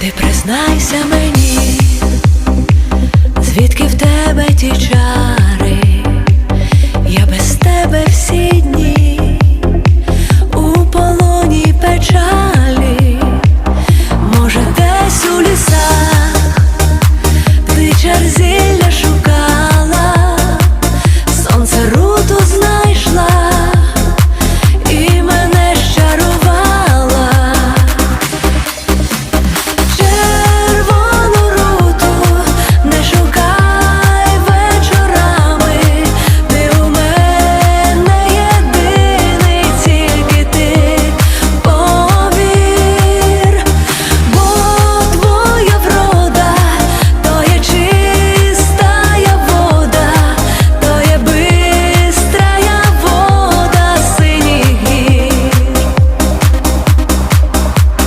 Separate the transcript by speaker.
Speaker 1: Ти признайся мені, звідки в тебе ті час.